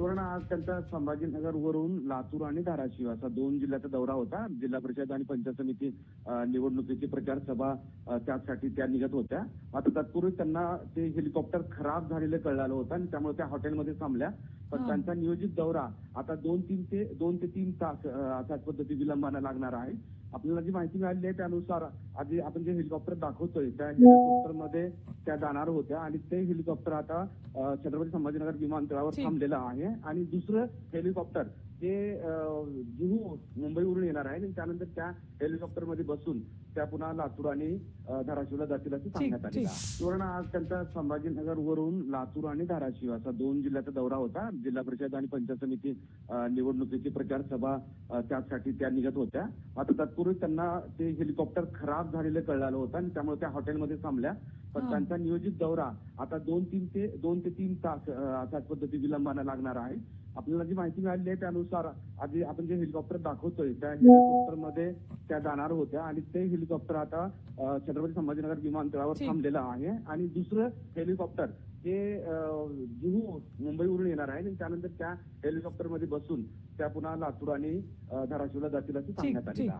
सुवर्ण आज त्यांचा संभाजीनगर वरून लातूर आणि धाराशिव असा दोन जिल्ह्याचा दौरा होता. जिल्हा परिषद आणि पंचायत समिती निवडणुकीची प्रचार सभा त्यासाठी त्या निघत होत्या. आता तत्पूर्वी त्यांना ते हेलिकॉप्टर खराब झालेलं कळालं होतं आणि त्यामुळे त्या हॉटेलमध्ये थांबल्या. पण हा. त्यांचा नियोजित दौरा आता दोन तीन ते दोन ते तीन तास अशाच पद्धती विलंबानं लागणार आहे. आपल्याला जी माहिती मिळाली आहे त्यानुसार आधी आपण जे हेलिकॉप्टर दाखवतोय त्या हेलिकॉप्टरमध्ये त्या जाणार होत्या आणि ते हेलिकॉप्टर आता छत्रपती संभाजीनगर विमानतळावर. थांबलेलं आहे आणि दुसरं हेलिकॉप्टर ते जुहू मुंबईवरून येणार आहे आणि त्यानंतर त्या हेलिकॉप्टरमध्ये बसून त्या पुन्हा लातूर आणि धाराशिवला जातील असं सांगण्यात. आहे सुवर्ण आज त्यांचा संभाजीनगर वरून लातूर आणि धाराशिव असा दोन जिल्ह्याचा दौरा होता जिल्हा परिषद आणि पंचायत समिती निवडणुकीची प्रचार सभा त्यासाठी त्या निघत होत्या आता तत्पूर्वी त्यांना ते हेलिकॉप्टर खराब झालेलं कळालं होतं आणि त्यामुळे त्या हॉटेलमध्ये थांबल्या पण. त्यांचा नियोजित दौरा आता दोन तीन ते दोन ते तीन तास अशाच पद्धती विलंबानं लागणार आहे आपल्याला जी माहिती मिळाली आहे त्यानुसार आधी आपण जे हेलिकॉप्टर दाखवतोय त्या हेलिकॉप्टरमध्ये त्या जाणार होत्या आणि ते हेलिकॉप्टर आता छत्रपती संभाजीनगर विमानतळावर. थांबलेलं आहे आणि दुसरं हेलिकॉप्टर अ, जुहू मुंबईवरून येणार आहे आणि त्यानंतर त्या हेलिकॉप्टरमध्ये बसून त्या पुन्हा लातूर आणि धाराशिवला जातील असं सांगण्यात आलेलं. आहे